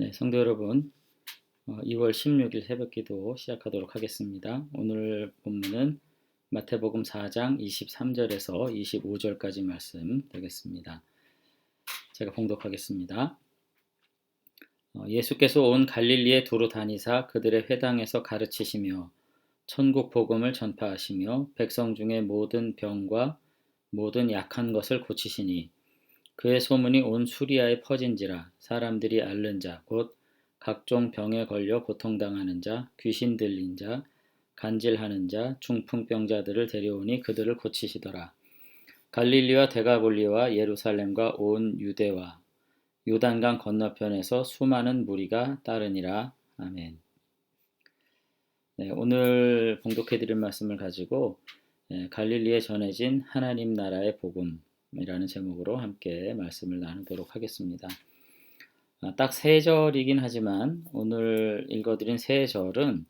네, 성도 여러분, 2월 16일 새벽 기도 시작하도록 하겠습니다. 오늘 본문은 마태복음 4장 23절에서 25절까지 말씀 되겠습니다. 제가 봉독하겠습니다. 어, 예수께서 온 갈릴리에 두루 다니사 그들의 회당에서 가르치시며 천국 복음을 전파하시며 백성 중에 모든 병과 모든 약한 것을 고치시니 그의 소문이 온 수리아에 퍼진지라 사람들이 앓는 자 곧 각종 병에 걸려 고통당하는 자 귀신 들린 자 간질하는 자 중풍병자들을 데려오니 그들을 고치시더라 갈릴리와 데가볼리와 예루살렘과 온 유대와 요단강 건너편에서 수많은 무리가 따르니라 아멘. 네, 오늘 봉독해 드릴 말씀을 가지고 네, 갈릴리에 전해진 하나님 나라의 복음 이라는 제목으로 함께 말씀을 나누도록 하겠습니다. 아, 딱세 절이긴 하지만 오늘 읽어드린 세 절은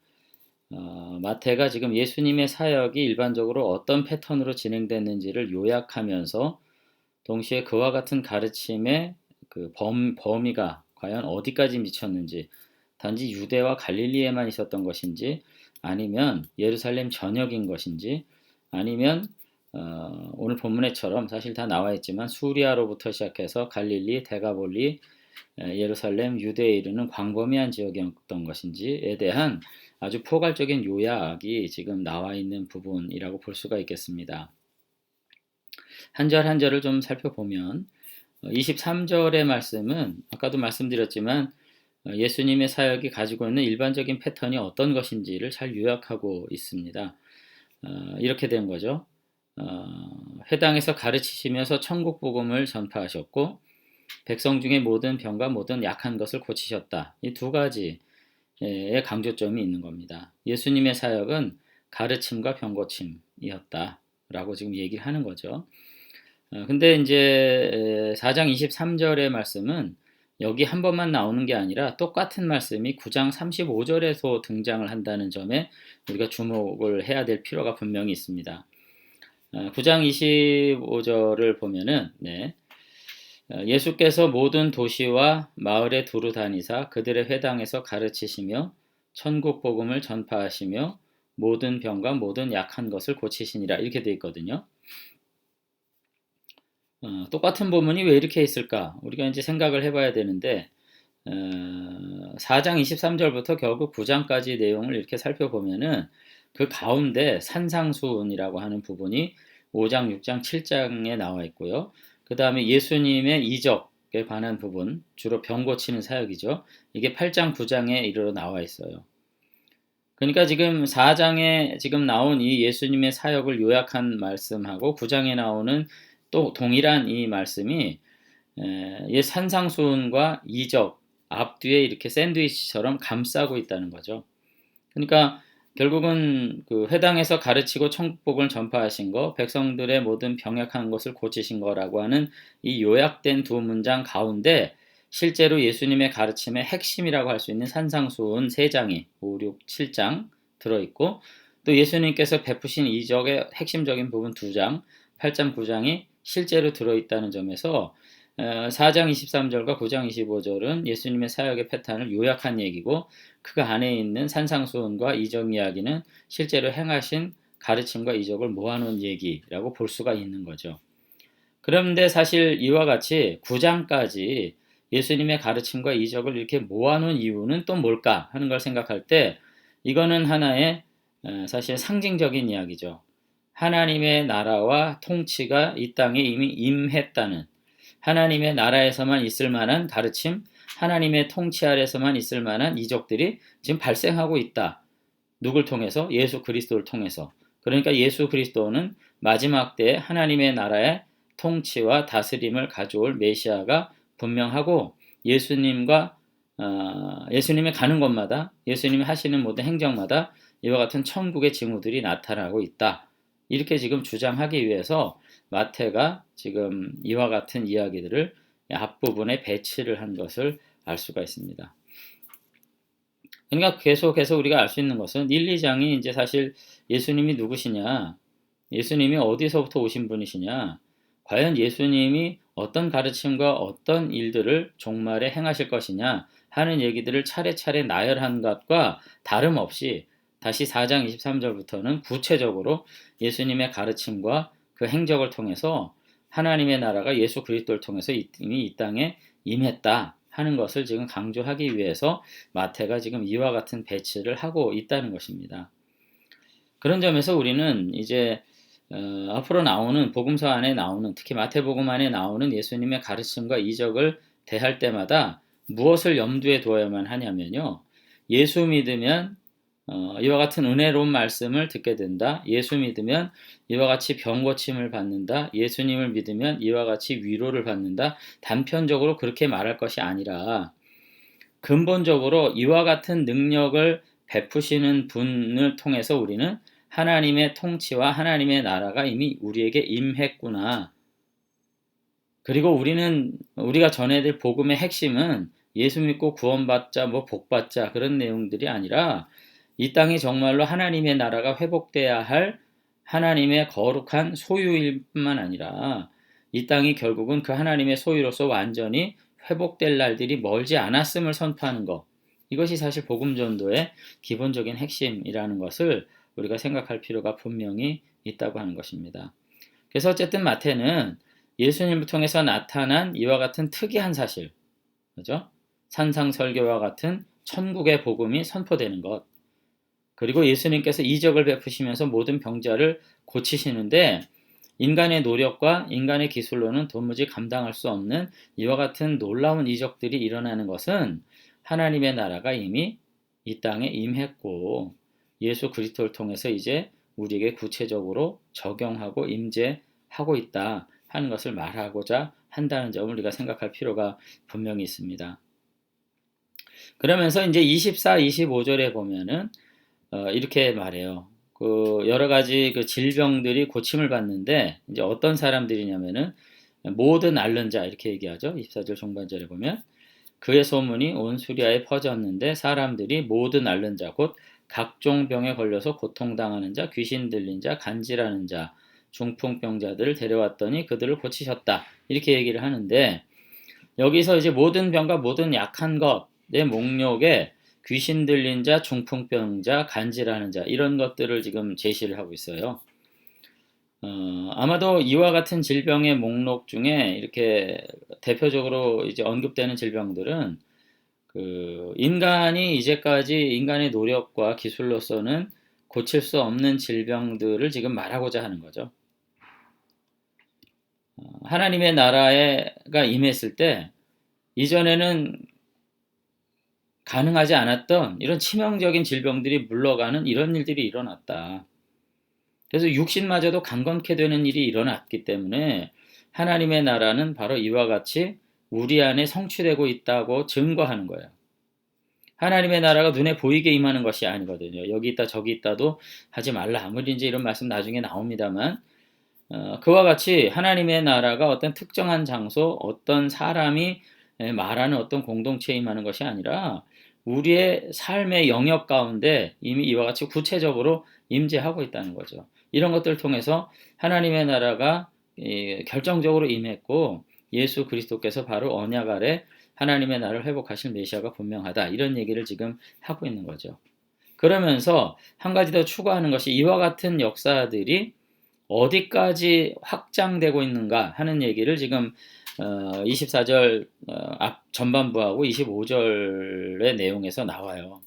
어, 마태가 지금 예수님의 사역이 일반적으로 어떤 패턴으로 진행됐는지를 요약하면서 동시에 그와 같은 가르침의 그 범, 범위가 과연 어디까지 미쳤는지 단지 유대와 갈릴리에만 있었던 것인지 아니면 예루살렘 전역인 것인지 아니면 어, 오늘 본문에처럼 사실 다 나와 있지만 수리아로부터 시작해서 갈릴리, 데가볼리, 예루살렘, 유대에 이르는 광범위한 지역이었던 것인지에 대한 아주 포괄적인 요약이 지금 나와 있는 부분이라고 볼 수가 있겠습니다. 한 절 한 절을 좀 살펴보면 23절의 어, 말씀은 아까도 말씀드렸지만 어, 예수님의 사역이 가지고 있는 일반적인 패턴이 어떤 것인지를 잘 요약하고 있습니다. 어, 이렇게 된 거죠. 어, 회당에서 가르치시면서 천국 복음을 전파하셨고 백성 중에 모든 병과 모든 약한 것을 고치셨다. 이 두 가지의 강조점이 있는 겁니다. 예수님의 사역은 가르침과 병고침이었다라고 지금 얘기를 하는 거죠. 어, 근데 이제 4장 23절의 말씀은 여기 한 번만 나오는 게 아니라 똑같은 말씀이 9장 35절에서 등장을 한다는 점에 우리가 주목을 해야 될 필요가 분명히 있습니다. 9장 어, 25절을 보면은 네. 어, 예수께서 모든 도시와 마을에 두루 다니사 그들의 회당에서 가르치시며 천국 복음을 전파하시며 모든 병과 모든 약한 것을 고치시니라 이렇게 되어 있거든요. 어, 똑같은 본문이 왜 이렇게 있을까? 우리가 이제 생각을 해봐야 되는데 어, 4장 23절부터 결국 9장까지 내용을 이렇게 살펴보면은 그 가운데 산상수훈이라고 하는 부분이 5장, 6장, 7장에 나와 있고요. 그 다음에 예수님의 이적에 관한 부분, 주로 병 고치는 사역이죠. 이게 8장, 9장에 이르러 나와 있어요. 그러니까 지금 4장에 지금 나온 이 예수님의 사역을 요약한 말씀하고 9장에 나오는 또 동일한 이 말씀이 예, 산상수훈과 이적 앞뒤에 이렇게 샌드위치처럼 감싸고 있다는 거죠. 그러니까 결국은 그 회당에서 가르치고 천국복을 전파하신 거, 백성들의 모든 병약한 것을 고치신 거라고 하는 이 요약된 두 문장 가운데 실제로 예수님의 가르침의 핵심이라고 할 수 있는 산상수훈 3장이 5, 6, 7장 들어있고 또 예수님께서 베푸신 이적의 핵심적인 부분 2장, 8장, 9장이 실제로 들어있다는 점에서 4장 어, 23절과 9장 25절은 예수님의 사역의 패턴을 요약한 얘기고 그 안에 있는 산상수훈과 이적 이야기는 실제로 행하신 가르침과 이적을 모아놓은 얘기라고 볼 수가 있는 거죠. 그런데 사실 이와 같이 9장까지 예수님의 가르침과 이적을 이렇게 모아놓은 이유는 또 뭘까 하는 걸 생각할 때 이거는 하나의 어, 사실 상징적인 이야기죠. 하나님의 나라와 통치가 이 땅에 이미 임했다는 하나님의 나라에서만 있을 만한 가르침, 하나님의 통치 아래서만 있을 만한 이적들이 지금 발생하고 있다. 누굴 통해서? 예수 그리스도를 통해서. 그러니까 예수 그리스도는 마지막 때 하나님의 나라의 통치와 다스림을 가져올 메시아가 분명하고 예수님과 어, 예수님이 가는 곳마다 예수님이 하시는 모든 행정마다 이와 같은 천국의 징후들이 나타나고 있다. 이렇게 지금 주장하기 위해서 마태가 지금 이와 같은 이야기들을 앞부분에 배치를 한 것을 알 수가 있습니다. 그러니까 계속해서 우리가 알 수 있는 것은 1, 2장이 이제 사실 예수님이 누구시냐, 예수님이 어디서부터 오신 분이시냐, 과연 예수님이 어떤 가르침과 어떤 일들을 종말에 행하실 것이냐 하는 얘기들을 차례차례 나열한 것과 다름없이 다시 4장 23절부터는 구체적으로 예수님의 가르침과 그 행적을 통해서 하나님의 나라가 예수 그리스도를 통해서 이미 이 땅에 임했다 하는 것을 지금 강조하기 위해서 마태가 지금 이와 같은 배치를 하고 있다는 것입니다. 그런 점에서 우리는 이제 어, 앞으로 나오는 복음서 안에 나오는 특히 마태복음 안에 나오는 예수님의 가르침과 이적을 대할 때마다 무엇을 염두에 두어야만 하냐면요. 예수 믿으면 어, 이와 같은 은혜로운 말씀을 듣게 된다. 예수 믿으면 이와 같이 병 고침을 받는다. 예수님을 믿으면 이와 같이 위로를 받는다. 단편적으로 그렇게 말할 것이 아니라 근본적으로 이와 같은 능력을 베푸시는 분을 통해서 우리는 하나님의 통치와 하나님의 나라가 이미 우리에게 임했구나. 그리고 우리는 우리가 전해질 복음의 핵심은 예수 믿고 구원받자, 뭐 복받자 그런 내용들이 아니라 이 땅이 정말로 하나님의 나라가 회복돼야 할 하나님의 거룩한 소유일 뿐만 아니라 이 땅이 결국은 그 하나님의 소유로서 완전히 회복될 날들이 멀지 않았음을 선포하는 것. 이것이 사실 복음 전도의 기본적인 핵심이라는 것을 우리가 생각할 필요가 분명히 있다고 하는 것입니다. 그래서 어쨌든 마태는 예수님을 통해서 나타난 이와 같은 특이한 사실, 그죠? 산상설교와 같은 천국의 복음이 선포되는 것, 그리고 예수님께서 이적을 베푸시면서 모든 병자를 고치시는데 인간의 노력과 인간의 기술로는 도무지 감당할 수 없는 이와 같은 놀라운 이적들이 일어나는 것은 하나님의 나라가 이미 이 땅에 임했고 예수 그리스도를 통해서 이제 우리에게 구체적으로 적용하고 임재하고 있다 하는 것을 말하고자 한다는 점을 우리가 생각할 필요가 분명히 있습니다. 그러면서 이제 24, 25절에 보면은 어, 이렇게 말해요. 그 여러 가지 그 질병들이 고침을 받는데 이제 어떤 사람들이냐면은 모든 앓는 자 이렇게 얘기하죠. 24절 종반절에 보면 그의 소문이 온 수리아에 퍼졌는데 사람들이 모든 앓는 자, 곧 각종 병에 걸려서 고통당하는 자, 귀신 들린 자, 간질하는 자, 중풍병자들을 데려왔더니 그들을 고치셨다. 이렇게 얘기를 하는데 여기서 이제 모든 병과 모든 약한 것의 목록에 귀신 들린 자, 중풍병 자, 간질하는 자 이런 것들을 지금 제시를 하고 있어요. 어, 아마도 이와 같은 질병의 목록 중에 이렇게 대표적으로 이제 언급되는 질병들은 그 인간이 이제까지 인간의 노력과 기술로서는 고칠 수 없는 질병들을 지금 말하고자 하는 거죠. 어, 하나님의 나라가 임했을 때 이전에는 가능하지 않았던 이런 치명적인 질병들이 물러가는 이런 일들이 일어났다. 그래서 육신마저도 강건케 되는 일이 일어났기 때문에 하나님의 나라는 바로 이와 같이 우리 안에 성취되고 있다고 증거하는 거예요. 하나님의 나라가 눈에 보이게 임하는 것이 아니거든요. 여기 있다 저기 있다도 하지 말라. 아무리 이제 이런 말씀 나중에 나옵니다만 어, 그와 같이 하나님의 나라가 어떤 특정한 장소, 어떤 사람이 말하는 어떤 공동체에 임하는 것이 아니라 우리의 삶의 영역 가운데 이미 이와 같이 구체적으로 임재하고 있다는 거죠. 이런 것들을 통해서 하나님의 나라가 결정적으로 임했고 예수 그리스도께서 바로 언약 아래 하나님의 나라를 회복하실 메시아가 분명하다. 이런 얘기를 지금 하고 있는 거죠. 그러면서 한 가지 더 추가하는 것이 이와 같은 역사들이 어디까지 확장되고 있는가 하는 얘기를 지금 24절 어, 어, 앞 전반부하고 25절의 내용에서 나와요.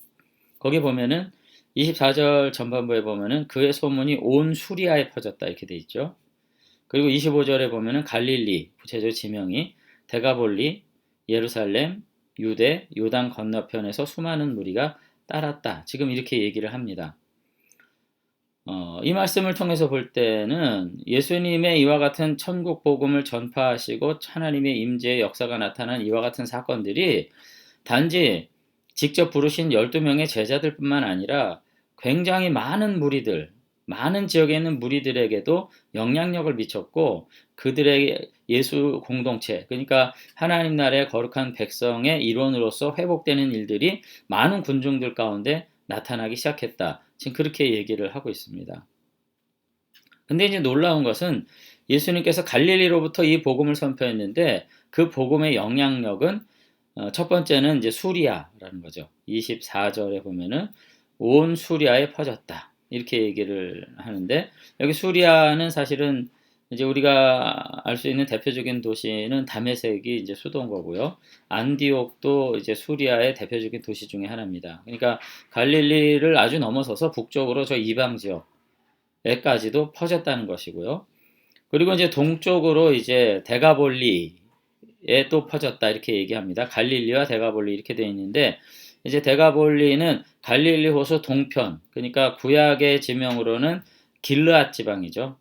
거기 보면은 24절 전반부에 보면은 그의 소문이 온 수리아에 퍼졌다 이렇게 돼 있죠. 그리고 25절에 보면은 갈릴리 구체적 지명이 데가볼리, 예루살렘, 유대, 요단 건너편에서 수많은 무리가 따랐다. 지금 이렇게 얘기를 합니다. 어, 이 말씀을 통해서 볼 때는 예수님의 이와 같은 천국 복음을 전파하시고 하나님의 임재의 역사가 나타난 이와 같은 사건들이 단지 직접 부르신 12명의 제자들뿐만 아니라 굉장히 많은 무리들, 많은 지역에 있는 무리들에게도 영향력을 미쳤고 그들의 예수 공동체, 그러니까 하나님 나라의 거룩한 백성의 일원으로서 회복되는 일들이 많은 군중들 가운데 나타나기 시작했다. 지금 그렇게 얘기를 하고 있습니다. 근데 이제 놀라운 것은 예수님께서 갈릴리로부터 이 복음을 선포했는데 그 복음의 영향력은 어, 첫 번째는 이제 수리아라는 거죠. 24절에 보면은 온 수리아에 퍼졌다. 이렇게 얘기를 하는데 여기 수리아는 사실은 이제 우리가 알 수 있는 대표적인 도시는 다메섹이 이제 수도인 거고요. 안디옥도 이제 수리아의 대표적인 도시 중에 하나입니다. 그러니까 갈릴리를 아주 넘어서서 북쪽으로 저 이방 지역에까지도 퍼졌다는 것이고요. 그리고 이제 동쪽으로 이제 데가볼리에 또 퍼졌다 이렇게 얘기합니다. 갈릴리와 데가볼리 이렇게 되어 있는데 이제 데가볼리는 갈릴리 호수 동편 그러니까 구약의 지명으로는 길르앗 지방이죠.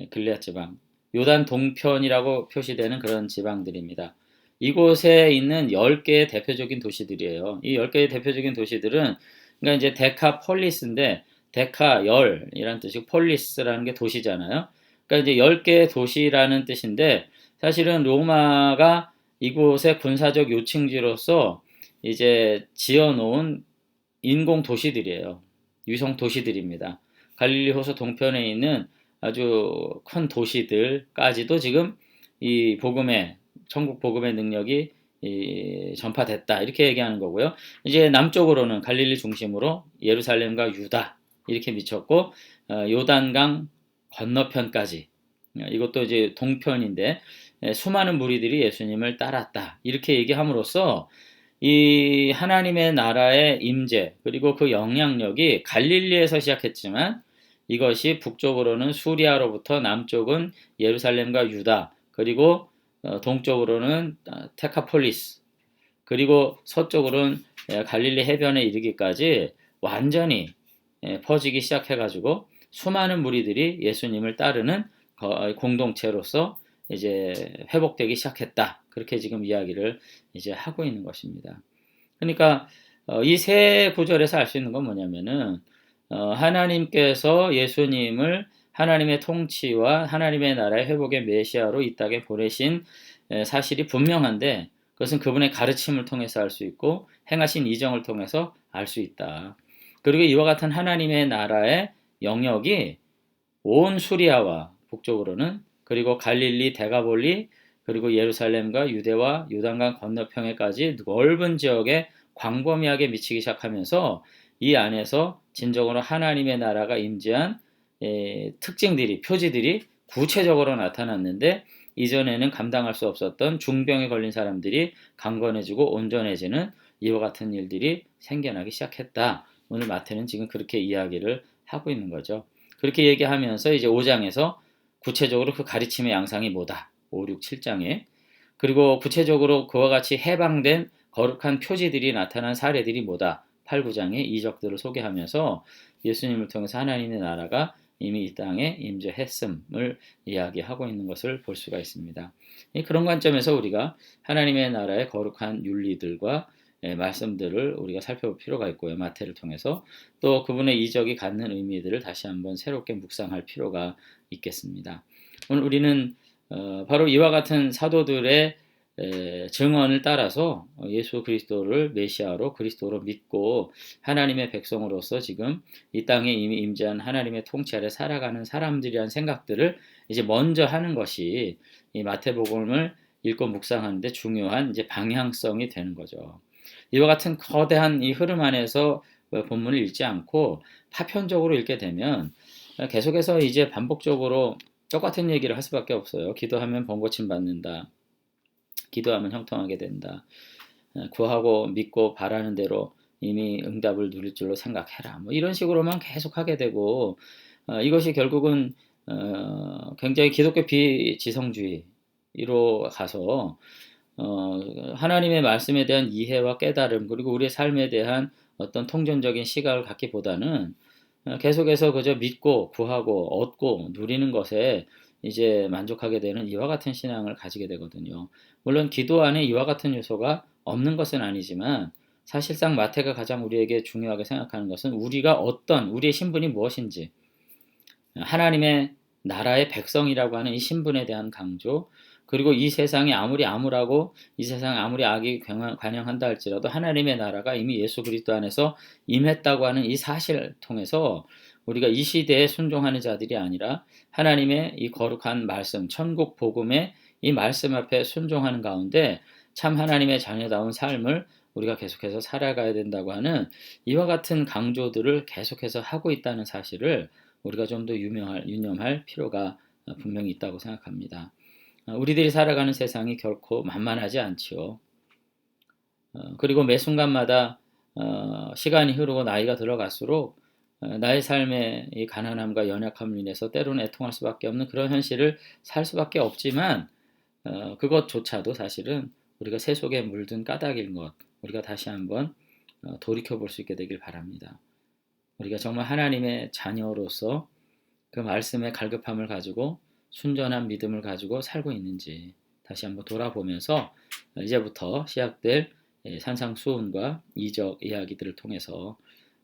네, 길르앗 지방. 요단 동편이라고 표시되는 그런 지방들입니다. 이곳에 있는 10개의 대표적인 도시들이에요. 이 10개의 대표적인 도시들은 그러니까 이제 데카폴리스인데 데카 열이라는 뜻이고 폴리스라는 게 도시잖아요. 그러니까 이제 10개의 도시라는 뜻인데 사실은 로마가 이곳의 군사적 요층지로서 이제 지어 놓은 인공 도시들이에요. 위성 도시들입니다. 갈릴리 호수 동편에 있는 아주 큰 도시들까지도 지금 이 복음의 천국 복음의 능력이 전파됐다 이렇게 얘기하는 거고요. 이제 남쪽으로는 갈릴리 중심으로 예루살렘과 유다 이렇게 미쳤고 어, 요단강 건너편까지 이것도 이제 동편인데 수많은 무리들이 예수님을 따랐다 이렇게 얘기함으로써 이 하나님의 나라의 임재 그리고 그 영향력이 갈릴리에서 시작했지만 이것이 북쪽으로는 수리아로부터 남쪽은 예루살렘과 유다 그리고 어, 동쪽으로는 어, 테카폴리스 그리고 서쪽으로는 갈릴리 해변에 이르기까지 완전히 퍼지기 시작해가지고 수많은 무리들이 예수님을 따르는 공동체로서 이제 회복되기 시작했다. 그렇게 지금 이야기를 이제 하고 있는 것입니다. 그러니까 어, 이세 구절에서 알 수 있는 건 뭐냐면은 어, 하나님께서 예수님을 하나님의 통치와 하나님의 나라의 회복의 메시아로 이 땅에 보내신 사실이 분명한데 그것은 그분의 가르침을 통해서 알 수 있고 행하신 이정을 통해서 알 수 있다. 그리고 이와 같은 하나님의 나라의 영역이 온 수리아와 북쪽으로는 그리고 갈릴리, 데가볼리, 그리고 예루살렘과 유대와 유단강 건너편에까지 넓은 지역에 광범위하게 미치기 시작하면서 이 안에서 진정으로 하나님의 나라가 임재한 에, 특징들이 표지들이 구체적으로 나타났는데 이전에는 감당할 수 없었던 중병에 걸린 사람들이 강건해지고 온전해지는 이와 같은 일들이 생겨나기 시작했다. 오늘 마태는 지금 그렇게 이야기를 하고 있는 거죠. 그렇게 얘기하면서 이제 5장에서 구체적으로 그 가르침의 양상이 뭐다. 5, 6, 7장에. 그리고 구체적으로 그와 같이 해방된 거룩한 표지들이 나타난 사례들이 뭐다. 8, 9장의 이적들을 소개하면서 예수님을 통해서 하나님의 나라가 이미 이 땅에 임재했음을 이야기하고 있는 것을 볼 수가 있습니다. 그런 관점에서 우리가 하나님의 나라의 거룩한 윤리들과 예, 말씀들을 우리가 살펴볼 필요가 있고요. 마태를 통해서 또 그분의 이적이 갖는 의미들을 다시 한번 새롭게 묵상할 필요가 있겠습니다. 오늘 우리는 어, 바로 이와 같은 사도들의 증언을 따라서 예수 그리스도를 메시아로 그리스도로 믿고 하나님의 백성으로서 지금 이 땅에 이미 임재한 하나님의 통치 아래 살아가는 사람들이란 생각들을 이제 먼저 하는 것이 이 마태복음을 읽고 묵상하는데 중요한 이제 방향성이 되는 거죠. 이와 같은 거대한 이 흐름 안에서 본문을 읽지 않고 파편적으로 읽게 되면 계속해서 이제 반복적으로 똑같은 얘기를 할 수밖에 없어요. 기도하면 번고침 받는다. 기도하면 형통하게 된다. 구하고 믿고 바라는 대로 이미 응답을 누릴 줄로 생각해라. 뭐 이런 식으로만 계속 하게 되고 어, 이것이 결국은 어, 굉장히 기독교 비지성주의로 가서 어, 하나님의 말씀에 대한 이해와 깨달음 그리고 우리의 삶에 대한 어떤 통전적인 시각을 갖기보다는 어, 계속해서 그저 믿고 구하고 얻고 누리는 것에 이제 만족하게 되는 이와 같은 신앙을 가지게 되거든요. 물론 기도 안에 이와 같은 요소가 없는 것은 아니지만 사실상 마태가 가장 우리에게 중요하게 생각하는 것은 우리가 어떤 우리의 신분이 무엇인지 하나님의 나라의 백성이라고 하는 이 신분에 대한 강조 그리고 이 세상이 아무리 암울하고 이 세상에 아무리 악이 관영한다 할지라도 하나님의 나라가 이미 예수 그리스도 안에서 임했다고 하는 이 사실을 통해서 우리가 이 시대에 순종하는 자들이 아니라 하나님의 이 거룩한 말씀, 천국 복음의 이 말씀 앞에 순종하는 가운데 참 하나님의 자녀다운 삶을 우리가 계속해서 살아가야 된다고 하는 이와 같은 강조들을 계속해서 하고 있다는 사실을 우리가 좀 더 유명할, 유념할 필요가 분명히 있다고 생각합니다. 우리들이 살아가는 세상이 결코 만만하지 않지요. 어, 그리고 매 순간마다 어, 시간이 흐르고 나이가 들어갈수록 어, 나의 삶의 이 가난함과 연약함을 인해서 때로는 애통할 수밖에 없는 그런 현실을 살 수밖에 없지만 그것조차도 사실은 우리가 새 속에 물든 까닭인 것 우리가 다시 한번 돌이켜 볼 수 있게 되길 바랍니다. 우리가 정말 하나님의 자녀로서 그 말씀의 갈급함을 가지고 순전한 믿음을 가지고 살고 있는지 다시 한번 돌아보면서 이제부터 시작될 예, 산상수훈과 이적 이야기들을 통해서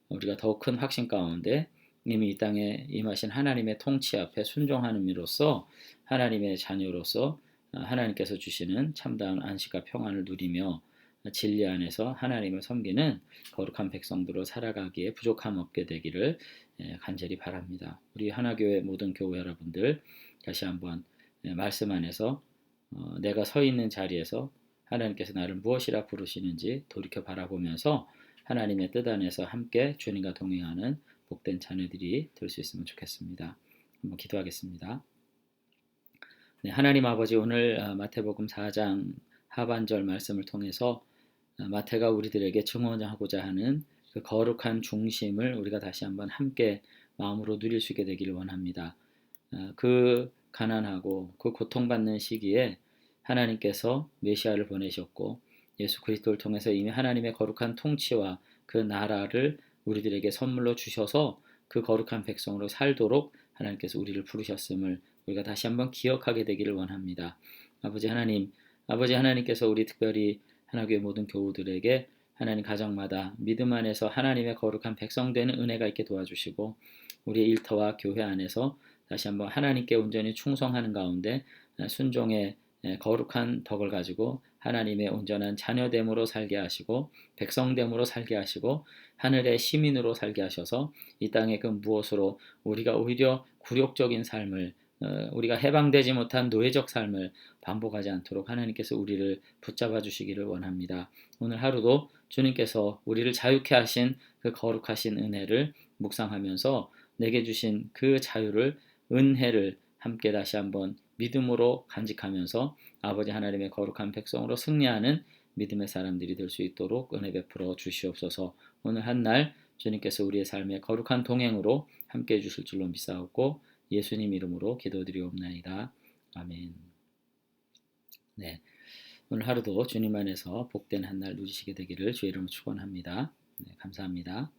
우리가 더욱 큰 확신 가운데 이미 이 땅에 임하신 하나님의 통치 앞에 순종하는 이로써 하나님의 자녀로서 하나님께서 주시는 참다운 안식과 평안을 누리며 진리 안에서 하나님을 섬기는 거룩한 백성들로 살아가기에 부족함 없게 되기를 예, 간절히 바랍니다. 우리 하나교회 모든 교회 여러분들 다시 한번 예, 말씀 안에서 어, 내가 서 있는 자리에서 하나님께서 나를 무엇이라 부르시는지 돌이켜 바라보면서 하나님의 뜻 안에서 함께 주님과 동행하는 복된 자녀들이 될 수 있으면 좋겠습니다. 한번 기도하겠습니다. 네, 하나님 아버지 오늘 어, 마태복음 4장 하반절 말씀을 통해서 어, 마태가 우리들에게 증언하고자 하는 그 거룩한 중심을 우리가 다시 한번 함께 마음으로 누릴 수 있게 되기를 원합니다. 어, 그 가난하고 그 고통받는 시기에 하나님께서 메시아를 보내셨고 예수 그리스도를 통해서 이미 하나님의 거룩한 통치와 그 나라를 우리들에게 선물로 주셔서 그 거룩한 백성으로 살도록 하나님께서 우리를 부르셨음을 우리가 다시 한번 기억하게 되기를 원합니다. 아버지 하나님, 아버지 하나님께서 우리 특별히 하나교회 모든 교우들에게 하나님 가정마다 믿음 안에서 하나님의 거룩한 백성 되는 은혜가 있게 도와주시고 우리의 일터와 교회 안에서 다시 한번 하나님께 온전히 충성하는 가운데 순종의 거룩한 덕을 가지고 하나님의 온전한 자녀됨으로 살게 하시고 백성됨으로 살게 하시고 하늘의 시민으로 살게 하셔서 이 땅의 그 무엇으로 우리가 오히려 굴욕적인 삶을 어, 우리가 해방되지 못한 노예적 삶을 반복하지 않도록 하나님께서 우리를 붙잡아 주시기를 원합니다. 오늘 하루도 주님께서 우리를 자유케 하신 그 거룩하신 은혜를 묵상하면서 내게 주신 그 자유를 은혜를 함께 다시 한번 믿음으로 간직하면서 아버지 하나님의 거룩한 백성으로 승리하는 믿음의 사람들이 될 수 있도록 은혜 베풀어 주시옵소서. 오늘 한 날 주님께서 우리의 삶의 거룩한 동행으로 함께 해 주실 줄로 믿사옵고 예수님 이름으로 기도드리옵나이다. 아멘. 네. 오늘 하루도 주님 안에서 복된 한 날 누리시게 되기를 주의 이름으로 축원합니다. 네, 감사합니다.